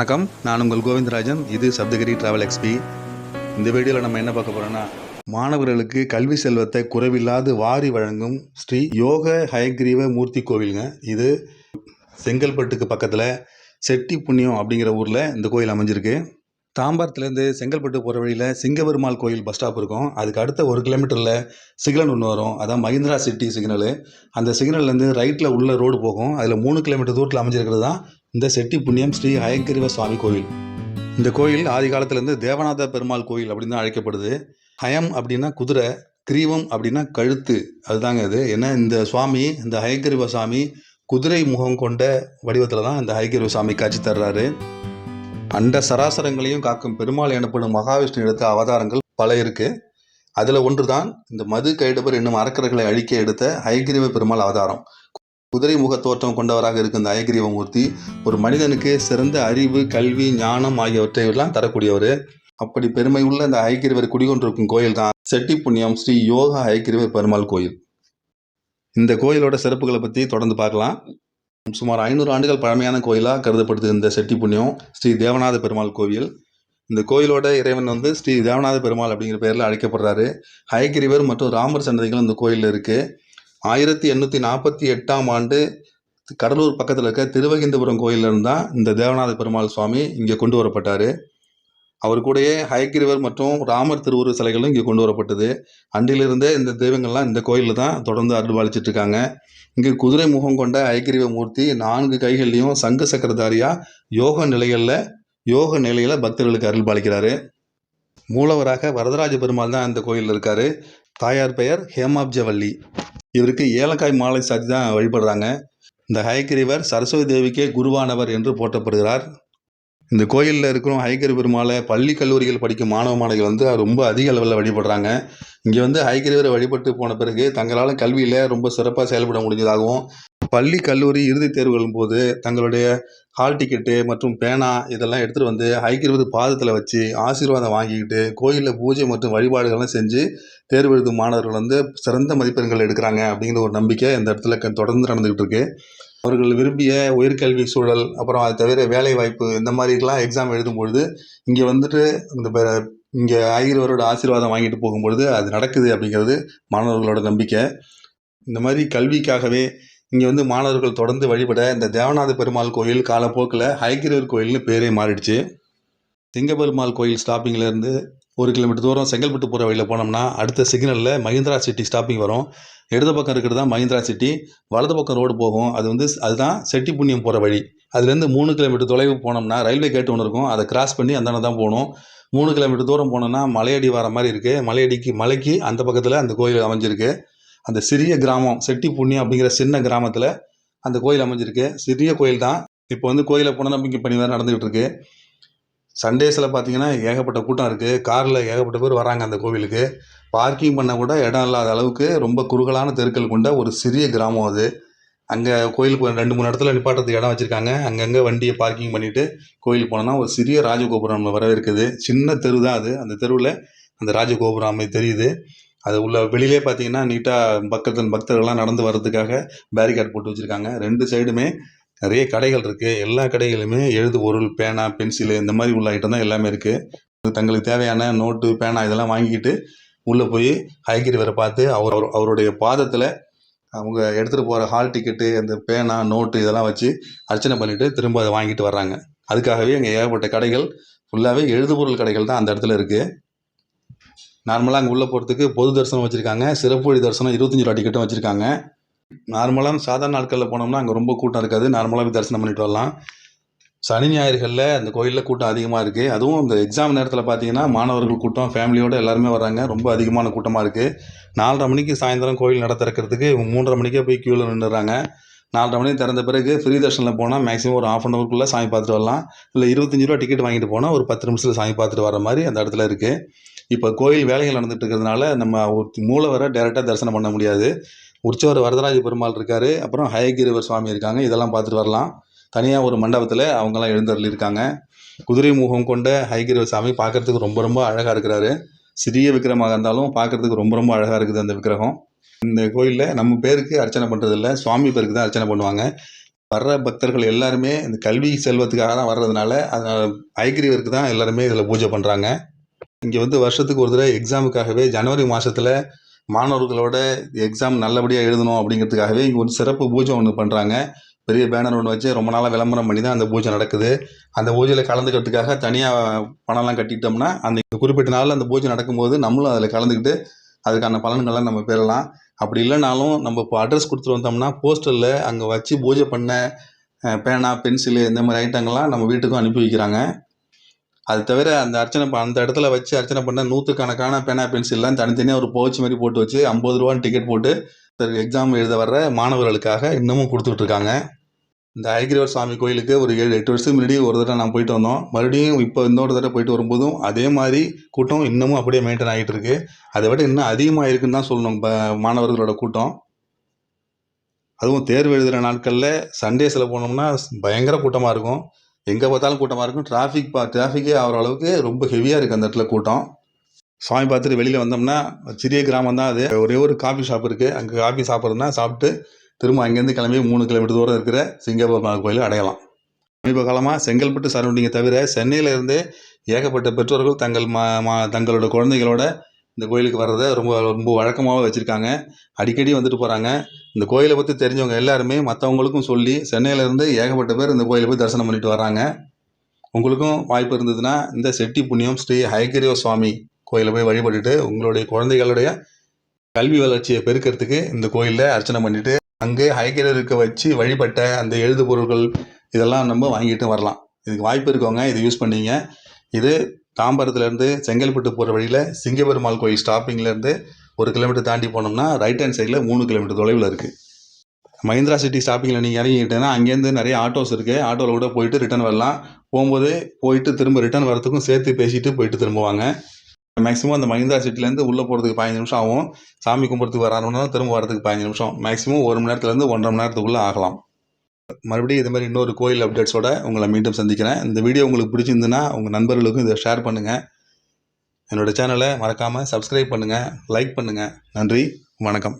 வணக்கம். நான் உங்கள் கோவிந்தராஜன். இது சப்தகிரி டிராவல் எக்ஸ்பி இந்த வீடியோவில் நம்ம என்ன பார்க்க போகிறோன்னா மாணவர்களுக்கு கல்வி செல்வத்தை குறைவில்லாது வாரி வழங்கும் ஸ்ரீ யோக ஹயக்ரீவ மூர்த்தி கோவிலுங்க. இது செங்கல்பட்டுக்கு பக்கத்தில் செட்டி புண்ணியம் அப்படிங்கிற ஊரில் இந்த கோயில் அமைஞ்சிருக்கு. தாம்பரத்துலேருந்து செங்கல்பட்டு போகிற வழியில் சிங்கபெருமாள் கோயில் பஸ் ஸ்டாப் இருக்கும். அதுக்கு அடுத்த ஒரு கிலோமீட்டரில் சிக்னல் ஒன்று வரும். அதான் மஹிந்திரா சிட்டி சிக்னலு. அந்த சிக்னல்லேருந்து ரைட்டில் உள்ள ரோடு போகும். அதில் மூணு கிலோமீட்டர் தூரத்தில் அமைஞ்சிருக்கிறது தான் இந்த செட்டி புண்ணியம் ஸ்ரீ ஹயங்கிரிவ சுவாமி கோயில் இந்த கோயில் ஆதி காலத்துலேருந்து தேவநாத பெருமாள் கோயில் அப்படின்னு தான் அழைக்கப்படுது. ஹயம் அப்படின்னா குதிரை கிரீவம் அப்படின்னா கழுத்து. அதுதாங்க இது. ஏன்னா இந்த சுவாமி இந்த ஹயக்கிரிவ சுவாமி குதிரை முகம் கொண்ட வடிவத்தில் தான் இந்த ஹயக்கிரிவ சுவாமி காட்சி தர்றாரு. அண்ட சராசரங்களையும் காக்கும் பெருமாள் எனப்படும் மகாவிஷ்ணு எடுத்த அவதாரங்கள் பல இருக்குது அதில் ஒன்று தான் இந்த மது கைடபர் என்னும் அரக்கர்களை அழிக்க எடுத்த ஹயக்கிரிவ பெருமாள் அவதாரம். குதிரை முக தோற்றம் கொண்டவராக இருக்கும் இந்த அயகிரிவ மூர்த்தி ஒரு மனிதனுக்கு சிறந்த அறிவு கல்வி ஞானம் ஆகியவற்றை எல்லாம் தரக்கூடியவர். அப்படி பெருமை உள்ள இந்த ஐக்கிரிவர் குடிகொண்டிருக்கும் கோயில் தான் செட்டி புண்ணியம் ஸ்ரீ யோகா ஐக்கிரிவர் பெருமாள் கோயில். இந்த கோயிலோட சிறப்புகளை பற்றி தொடர்ந்து பார்க்கலாம். சுமார் ஐநூறு ஆண்டுகள் பழமையான கோயிலாக கருதப்படுது இந்த செட்டி புண்ணியம் ஸ்ரீ தேவநாத பெருமாள் கோவில். இந்த கோயிலோட இறைவன் வந்து ஸ்ரீ தேவநாத பெருமாள் அப்படிங்கிற பேரில் அழைக்கப்படுறாரு. ஹயக்கிரிவர் மற்றும் ராமர் சன்னதிகள் இந்த கோயிலில் இருக்குது ஆயிரத்தி எண்ணூற்றி நாற்பத்தி எட்டாம் ஆண்டு கடலூர் பக்கத்தில் இருக்க திருவகிந்தபுரம் கோயிலிருந்து தான் இந்த தேவநாத பெருமாள் சுவாமி இங்கே கொண்டு வரப்பட்டார். அவர் கூடயே ஹயக்கிரிவர் மற்றும் ராமர் திருவுருவ சிலைகளும் இங்கே கொண்டு வரப்பட்டது. அன்றிலிருந்தே இந்த தெய்வங்கள்லாம் இந்த கோயிலில் தான் தொடர்ந்து அருள்பாலிச்சிட்டு இருக்காங்க இங்கே குதிரை முகம் கொண்ட ஐக்கிரிவ மூர்த்தி நான்கு கைகள்லையும் சங்கு சக்கரதாரியாக யோக நிலைகளில் யோக நிலையில் பக்தர்களுக்கு அருள்பாலிக்கிறாரு மூலவராக வரதராஜ பெருமாள் தான் இந்த கோயிலில் இருக்கார். தாயார் பெயர் ஹேமாப்ஜவல்லி. இவருக்கு ஏலக்காய் மாலை சாத்தி தான் வழிபடுறாங்க. இந்த ஹயக்கிரிவர் சரஸ்வதி தேவிக்கே குருவானவர் என்று போற்றப்படுகிறார். இந்த கோயிலில் இருக்கிற ஹைகரி பெருமாளை பள்ளி கல்லூரிகள் படிக்கும் மாணவ மாணவிகள் வந்து ரொம்ப அதிக அளவில் வழிபடுறாங்க. இங்கே வந்து ஹைகரிவரை வழிபட்டு போன பிறகு தங்களால் கல்வியில் ரொம்ப சிறப்பாக செயல்பட முடிஞ்சதாகவும் பள்ளி கல்லூரி இறுதித் தேர்வுகளின் போது தங்களுடைய ஹால் டிக்கெட்டு மற்றும் பேனா இதெல்லாம் எடுத்துகிட்டு வந்து ஹைகிரிவர் பாதத்தில் வச்சு ஆசீர்வாதம் வாங்கிக்கிட்டு கோயிலில் பூஜை மற்றும் வழிபாடுகள்லாம் செஞ்சு தேர்வு எழுதும் மாணவர்கள் வந்து சிறந்த மதிப்பெண்கள் எடுக்கிறாங்க அப்படிங்கிற ஒரு நம்பிக்கை இந்த இடத்துல க- தொடர்ந்து நடந்துகிட்டு இருக்கு. அவர்கள் விரும்பிய உயர்கல்வி சூழல் அப்புறம் அது தவிர வேலை வாய்ப்பு இந்த மாதிரிலாம் எக்ஸாம் எழுதும்பொழுது இங்கே வந்துட்டு இந்த இங்கே ஆயிரவரோட ஆசீர்வாதம் வாங்கிட்டு போகும்பொழுது அது நடக்குது அப்படிங்கிறது மாணவர்களோட நம்பிக்கை. இந்த மாதிரி கல்விக்காகவே இங்கே வந்து மாணவர்கள் தொடர்ந்து வழிபட இந்த தேவநாத பெருமாள் கோயில் காலப்போக்கில் ஹைகிரவர் கோயில்னு பேரே மாறிடுச்சு. சிங்கபெருமாள் கோயில் ஸ்டாப்பிங்லேருந்து ஒரு கிலோமீட்டர் தூரம் செங்கல்பட்டு போகிற வழியில் போனோம்னா அடுத்த சிக்னலில் மஹிந்திரா சிட்டி ஸ்டாப்பிங் வரும். இடது பக்கம் இருக்கிறது தான் மஹிந்திரா சிட்டி வலது பக்கம் ரோடு போகும். அது வந்து அதுதான் செட்டி புண்ணியம் போகிற வழி. அதுலேருந்து மூணு கிலோமீட்டர் தொலைவு போனோம்னா ரயில்வே கேட் ஒன்று இருக்கும். அதை கிராஸ் பண்ணி அந்த தான் போகணும். மூணு கிலோமீட்டர் தூரம் போனோம்னா மலையடி வர மாதிரி இருக்குது மலையடிக்கு மலைக்கு அந்த பக்கத்தில் அந்த கோயில் அமைஞ்சிருக்கு. அந்த சிறிய கிராமம் செட்டிப்புண்ணி அப்படிங்கிற சின்ன கிராமத்தில் அந்த கோயில் அமைஞ்சிருக்கு. சிறிய கோயில் தான். இப்போ வந்து கோயிலை புனரமைப்பு பணி வேறு நடந்துக்கிட்டு இருக்கு. சண்டேஸில் பார்த்தீங்கன்னா ஏகப்பட்ட கூட்டம் இருக்குது காரில் ஏகப்பட்ட பேர் வராங்க அந்த கோவிலுக்கு. பார்க்கிங் பண்ண கூட இடம் இல்லாத அளவுக்கு ரொம்ப குறுகலான தெருக்கள் கொண்ட ஒரு சிறிய கிராமம் அது. அங்கே கோயிலுக்கு ரெண்டு மூணு இடத்துல நிப்பாட்டுறதுக்கு இடம் வச்சுருக்காங்க. அங்கங்கே வண்டியை பார்க்கிங் பண்ணிவிட்டு கோயிலுக்கு போனோம்னா ஒரு சிறிய ராஜகோபுரம் வரவே வரவேற்குது. சின்ன தெரு தான் அது. அந்த தெருவில் அந்த ராஜகோபுரம் அமை தெரியுது. அது உள்ள வெளியிலே பார்த்தீங்கன்னா நீட்டாக பக்கத்தில் பக்தர்கள்லாம் நடந்து வர்றதுக்காக பேரிகார்ட் போட்டு வச்சுருக்காங்க. ரெண்டு சைடுமே நிறைய கடைகள் இருக்குது எல்லா கடைகளுமே எழுது பொருள் பேனா பென்சிலு இந்த மாதிரி உள்ள ஐட்டம் தான் எல்லாமே இருக்குது தங்களுக்கு தேவையான நோட்டு பேனா இதெல்லாம் வாங்கிக்கிட்டு உள்ளே போய் ஹைகிரிவரை பார்த்து அவர் அவர்- அவருடைய பாதத்தில் அவங்க எடுத்துகிட்டு போகிற ஹால் டிக்கெட்டு அந்த பேனா நோட்டு இதெல்லாம் வச்சு அர்ச்சனை பண்ணிவிட்டு திரும்ப அதை வாங்கிட்டு வர்றாங்க. அதுக்காகவே அங்கே ஏகப்பட்ட கடைகள் ஃபுல்லாகவே எழுதுபொருள் கடைகள் தான் அந்த இடத்துல இருக்குது நார்மலாக அங்கே உள்ளே போகிறதுக்கு பொது தரிசனம் வச்சுருக்காங்க. சிறப்பு வழி தரிசனம் இருபத்தஞ்சி ரூபா டிக்கெட்டும் வச்சுருக்காங்க. நார்மலாக சாதாரண நாட்களில் போனோம்னா அங்கே ரொம்ப கூட்டம் இருக்காது. நார்மலாக போய் தரிசனம் பண்ணிட்டு வரலாம். சனி ஞாயிறுகளில் அந்த கோயிலில் கூட்டம் அதிகமாக இருக்குது அதுவும் இந்த எக்ஸாம் நேரத்தில் பார்த்தீங்கன்னா மாணவர்கள் கூட்டம் ஃபேமிலியோடு எல்லாருமே வராங்க ரொம்ப அதிகமான கூட்டமாக இருக்குது நாலரை மணிக்கு சாயந்தரம் கோயில் நட திறக்கிறதுக்கு மூன்றரை மணிக்கே போய் க்யூவில் நின்றுறாங்க நாலரை மணி திறந்த பிறகு ஃப்ரீ தர்ஷனில் போனால் மேக்ஸிமம் ஒரு ஆஃப் அன் அவருக்குள்ளே சாமி பார்த்துட்டு வரலாம். இல்லை இருபத்தஞ்சி ரூபா டிக்கெட் வாங்கிட்டு போனால் ஒரு பத்து நிமிஷத்தில் சாமி பார்த்துட்டு வர மாதிரி அந்த இடத்துல இருக்குது இப்போ கோயில் வேலைகள் நடந்துகிட்டு இருக்கிறதுனால நம்ம ஒரு மூலவரை டேரெக்டாக தரிசனம் பண்ண முடியாது. உற்சவர் வரதராஜ பெருமாள் இருக்கார் அப்புறம் ஹயகிரிவர் சுவாமி இருக்காங்க இதெல்லாம் பார்த்துட்டு வரலாம். தனியாக ஒரு மண்டபத்தில் அவங்கெல்லாம் எழுந்தருளிருக்காங்க குதிரை முகம் கொண்ட ஹயகிரிவர் சாமி பார்க்கறதுக்கு ரொம்ப ரொம்ப அழகாக இருக்கிறாரு. சிறிய விக்கிரமாக இருந்தாலும் பார்க்கறதுக்கு ரொம்ப ரொம்ப அழகாக இருக்குது அந்த விக்கிரகம். இந்த கோயிலில் நம்ம பேருக்கு அர்ச்சனை பண்ணுறதில்ல சுவாமி பேருக்கு தான் அர்ச்சனை பண்ணுவாங்க. வர்ற பக்தர்கள் எல்லாருமே இந்த கல்வி செல்வத்துக்காக தான் வர்றதுனால அதனால் ஐகிரிவருக்கு தான் எல்லாருமே இதில் பூஜை பண்ணுறாங்க இங்கே வந்து வருஷத்துக்கு ஒரு தடவை எக்ஸாமுக்காகவே ஜனவரி மாதத்தில் மாணவர்களோட எக்ஸாம் நல்லபடியாக எழுதணும் அப்படிங்கிறதுக்காகவே இங்கே ஒரு சிறப்பு பூஜை ஒன்று பண்ணுறாங்க பெரிய பேனர் ஒன்று வச்சு ரொம்ப நாளாக விளம்பரம் பண்ணி தான் அந்த பூஜை நடக்குது. அந்த பூஜையில் கலந்துக்கிறதுக்காக தனியாக பணம்லாம் கட்டிட்டோம்னா அந்த குறிப்பிட்ட நாளில் அந்த பூஜை நடக்கும்போது நம்மளும் அதில் கலந்துக்கிட்டு அதுக்கான பலன்கள்லாம் நம்ம பெறலாம். அப்படி இல்லைனாலும் நம்ம இப்போ அட்ரஸ் கொடுத்துட்டு வந்தோம்னா போஸ்டரில் அங்கே வச்சு பூஜை பண்ண பேனா பென்சிலு இந்த மாதிரி ஐட்டங்கள்லாம் நம்ம வீட்டுக்கும் அனுப்பி வைக்கிறாங்க. அது தவிர அந்த அர்ச்சனை ப- அந்த இடத்துல வச்சு அர்ச்சனை பண்ண நூற்றுக்கணக்கான பேனா பென்சில்லாம் தனித்தனியாக ஒரு போச்சு மாதிரி போட்டு வச்சு ஐம்பது ரூபான்னு டிக்கெட் போட்டு எக்ஸாம் எழுத வர்ற மாணவர்களுக்காக இன்னமும் கொடுத்துட்ருக்காங்க இந்த ஐகிரிவர் சாமி கோயிலுக்கு ஒரு ஏழு எட்டு வருஷத்துக்கு முன்னாடி ஒரு தடவை நான் போயிட்டு வந்தோம். மறுபடியும் இப்போ இன்னொரு தடவை போயிட்டு வரும்போதும் அதே மாதிரி கூட்டம் இன்னமும் அப்படியே மெயின்டைன் ஆகிட்டு இருக்கு. அதை விட இன்னும் அதிகமாக இருக்குன்னு தான் சொல்லணும் இப்போ மாணவர்களோட கூட்டம். அதுவும் தேர்வு எழுதுகிற நாட்களில் சண்டேஸில் போனோம்னா பயங்கர கூட்டமாக இருக்கும். எங்கே பார்த்தாலும் கூட்டமாக இருக்கும். டிராஃபிக் பா டிராஃபிக்கே ஆகிற அளவுக்கு ரொம்ப ஹெவியாக இருக்குது அந்த இடத்துல கூட்டம். சாமி பார்த்துட்டு வெளியில் வந்தோம்னா சிறிய கிராமம் தான் அது. ஒரே ஒரு காஃபி ஷாப் இருக்குது அங்கே காஃபி சாப்பிட்றதுனா சாப்பிட்டு திரும்ப அங்கேருந்து கிளம்பி மூணு கிலோமீட்டர் தூரம் இருக்கிற சிங்கப்பூர் மலை கோயில் அடையலாம். சமீப காலமாக செங்கல்பட்டு சரௌண்டிங்கை தவிர சென்னையிலேருந்தே ஏகப்பட்ட பெற்றோர்கள் தங்கள் மா மா தங்களோட குழந்தைகளோட இந்த கோயிலுக்கு வர்றதை ரொம்ப ரொம்ப வழக்கமாகவே வச்சுருக்காங்க. அடிக்கடி வந்துட்டு போகிறாங்க இந்த கோயிலை பற்றி தெரிஞ்சவங்க எல்லாருமே மற்றவங்களுக்கும் சொல்லி சென்னையிலேருந்து ஏகப்பட்ட பேர் இந்த கோயிலை போய் தரிசனம் பண்ணிட்டு வராங்க உங்களுக்கும் வாய்ப்பு இருந்ததுன்னா இந்த செட்டி புண்ணியம் ஸ்ரீ ஹயகிரியோ சுவாமி கோயிலை போய் வழிபட்டுட்டு உங்களுடைய குழந்தைகளுடைய கல்வி வளர்ச்சியை பெருக்கிறதுக்கு இந்த கோயிலில் அர்ச்சனை பண்ணிவிட்டு அங்கே ஹயகிரியருக்கு வச்சு வழிபட்ட அந்த எழுது பொருட்கள் இதெல்லாம் நம்ம வாங்கிட்டு வரலாம். இதுக்கு வாய்ப்பு இருக்கவங்க இதை யூஸ் பண்ணிங்க. இது தாம்பரத்துலேருந்து செங்கல்பட்டு போகிற வழியில் சிங்கப்பெருமாள் கோயில் ஸ்டாப்பிங்லேருந்து ஒரு கிலோமீட்டர் தாண்டி போனோம்னா ரைட் ஹேண்ட் சைடில் மூணு கிலோமீட்டர் தொலைவில் இருக்குது மஹிந்திரா சிட்டி ஸ்டாப்பிங்கில் நீங்கள் இறங்கிக்கிட்டேன்னா அங்கேருந்து நிறைய ஆட்டோஸ் இருக்குது ஆட்டோவில் கூட போயிட்டு ரிட்டர்ன் வரலாம். போகும்போது போயிட்டு திரும்ப ரிட்டர்ன் வரத்துக்கும் சேர்த்து பேசிட்டு போயிட்டு திரும்புவாங்க. மேக்ஸிமம் அந்த மஹிந்திரா சிட்டிலேருந்து உள்ளே போகிறதுக்கு பதினஞ்சு நிமிஷம் ஆகும். சாமி கும்பிட்றதுக்கு வரணும்னா திரும்ப வரதுக்கு பதினஞ்சு நிமிஷம். மேக்ஸிமம் ஒரு மணி நேரத்துலேருந்து ஒன்றரை மணி நேரத்துக்குள்ளே ஆகலாம். மறுபடியும் இது மாதிரி இன்னொரு கோயில் அப்டேட்ஸோட உங்களை மீண்டும் சந்திக்கிறேன். இந்த வீடியோ உங்களுக்கு பிடிச்சிருந்துன்னா உங்கள் நண்பர்களுக்கும் இதை ஷேர் பண்ணுங்கள் என்னோட சேனலை மறக்காமல் சப்ஸ்கிரைப் பண்ணுங்கள் லைக் பண்ணுங்கள் நன்றி வணக்கம்.